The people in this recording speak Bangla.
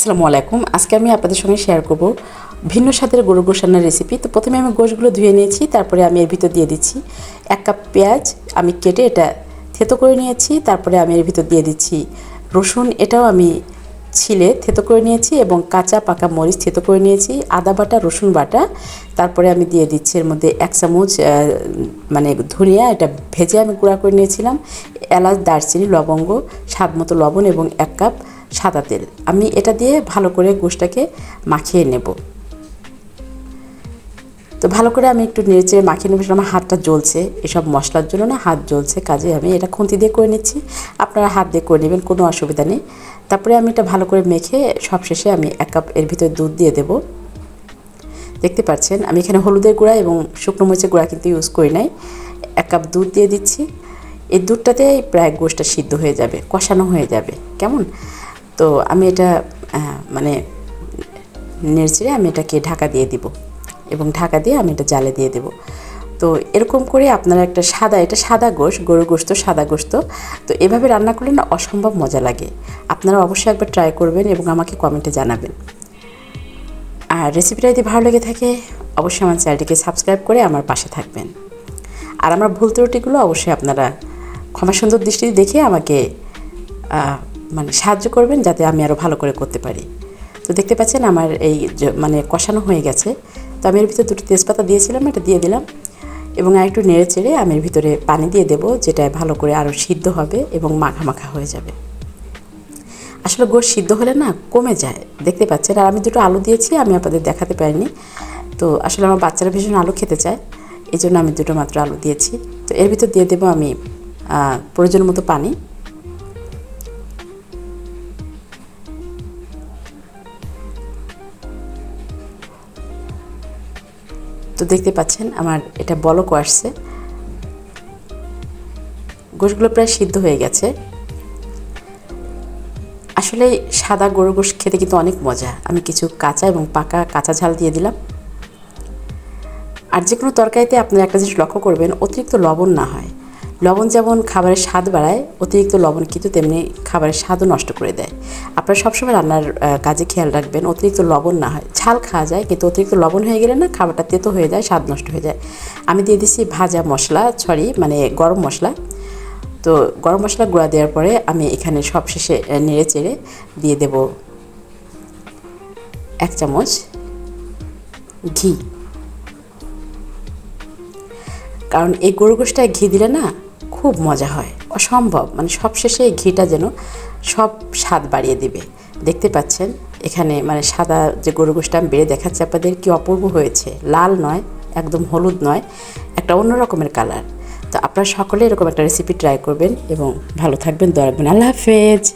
আসসালামু আলাইকুম। আজকে আমি আপনাদের সঙ্গে শেয়ার করব ভিন্ন স্বাদের গরু গোসান্নার রেসিপি তো প্রথমে আমি গোশগুলো ধুয়ে নিয়েছি, তারপরে আমি এর ভিতর দিয়ে দিচ্ছি এক কাপ পেঁয়াজ। আমি কেটে এটা থেতো করে নিয়েছি, তারপরে আমি এর ভিতর দিয়ে দিচ্ছি রসুন। এটাও আমি ছিলে থেতো করে নিয়েছি এবং কাঁচা পাকা মরিচ থেতো করে নিয়েছি, আদা বাটা, রসুন বাটা। তারপরে আমি দিয়ে দিচ্ছি এর মধ্যে এক চামচ মানে ধনিয়া, এটা ভেজে আমি গুঁড়া করে নিয়েছিলাম, এলাচ, দারচিনি, লবঙ্গ স্বাদ মতো লবণ এবং এক কাপ সাদা তেল। আমি এটা দিয়ে ভালো করে গোশটাকে মাখিয়ে নেব। তো ভালো করে আমি একটু নেড়ে মাখিয়ে নেব আমার হাতটা জ্বলছে। এসব মশলার জন্য না হাত জ্বলছে, কাজে আমি এটা খুন্তি দিয়ে করে নিচ্ছি। আপনারা হাত দিয়ে করে নেবেন, কোনো অসুবিধা নেই। তারপরে আমি এটা ভালো করে মেখে সব শেষে আমি এক কাপ এর ভিতরে দুধ দিয়ে দেবো। দেখতে পাচ্ছেন, আমি এখানে হলুদের গুঁড়া এবং শুকনো মরিচের গুঁড়া কিন্তু ইউজ করি নাই। এক কাপ দুধ দিয়ে দিচ্ছি। এই দুধটাতে প্রায় গোশটা সিদ্ধ হয়ে যাবে, কষানো হয়ে যাবে। কেমন? তো আমি এটা মানে নেড়ে আমি এটাকে ঢাকা দিয়ে দিব এবং ঢাকা দিয়ে আমি এটা জালে দিয়ে দেব। তো এরকম করে আপনারা একটা সাদা, এটা সাদা গোশ, গরুর গোস্ত সাদা গোস্ত তো। এভাবে রান্না করলে না অসম্ভব মজা লাগে। আপনারা অবশ্যই একবার ট্রাই করবেন এবং আমাকে কমেন্টে জানাবেন। আর রেসিপিটা যদি ভালো লেগে থাকে, অবশ্যই আমার চ্যানেলটিকে সাবস্ক্রাইব করে আমার পাশে থাকবেন। আর আমার ভুল ত্রুটিগুলো অবশ্যই আপনারা ক্ষমা সুন্দর দৃষ্টিতে দেখে আমাকে মানে সাহায্য করবেন যাতে আমি আরও ভালো করে করতে পারি। তো দেখতে পাচ্ছেন আমার এই মানে কষানো হয়ে গেছে। তো আমি এর ভিতরে দুটো তেজপাতা দিয়েছিলাম, এটা দিয়ে দিলাম। এবং আর একটু নেড়ে চেড়ে আমি এর ভিতরে পানি দিয়ে দেবো, যেটা ভালো করে আরও সিদ্ধ হবে এবং মাখা মাখা হয়ে যাবে। আসলে গোশ সিদ্ধ হলে না কমে যায়, দেখতে পাচ্ছেন। আর আমি দুটো আলু দিয়েছি, আমি আপনাদের দেখাতে পারিনি। তো আসলে আমার বাচ্চারা ভীষণ আলু খেতে চায় এই জন্য আমি দুটো মাত্র আলু দিয়েছি। তো এর ভিতর দিয়ে দেবো আমি প্রয়োজন মতো পানি। তো দেখতে পাচ্ছেন আমার এটা বলকও আসছে। গোশগুলো প্রায় সিদ্ধ হয়ে গেছে। আসলে সাদা গরু গোশ খেতে কিন্তু অনেক মজা। আমি কিছু কাঁচা এবং পাকা কাঁচা ঝাল দিয়ে দিলাম। আর যে কোনো তরকারিতে আপনারা একটা জিনিস লক্ষ্য করবেন, অতিরিক্ত লবণ না হয়। লবণ যেমন খাবারের স্বাদ বাড়ায়, অতিরিক্ত লবণ কিন্তু তেমনি খাবারের স্বাদও নষ্ট করে দেয়। আপনারা সবসময় রান্নার কাজে খেয়াল রাখবেন, অতিরিক্ত লবণ না হয়। ঝাল খাওয়া যায়, কিন্তু অতিরিক্ত লবণ হয়ে গেলে না খাবারটা তেতো হয়ে যায়, স্বাদ নষ্ট হয়ে যায়। আমি দিয়ে দিচ্ছি ভাজা মশলা, সরি মানে গরম মশলা। তো গরম মশলা গুঁড়া দেওয়ার পরে আমি এখানে সব শেষে নেড়ে চেড়ে দিয়ে দেব এক চামচ ঘি। কারণ এই গরু গোষ্ঠটায় ঘি দিলে না খুব মজা হয়। অসম্ভব। মানে সবশেষে এই ঘিটা যেন সব স্বাদ বাড়িয়ে দিবে। দেখতে পাচ্ছেন? এখানে মানে সাদা যে গরু গোষ্ঠটা আমি বেড়ে দেখাচ্ছি আপনাদের কী অপূর্ব হয়েছে। লাল নয়, একদম হলুদ নয়, একটা অন্য রকমের কালার। তো আপনারা সকলে এরকম একটা রেসিপি ট্রাই করবেন এবং ভালো থাকবেন। দয়া রাখবেন। আল্লাহ হাফেজ।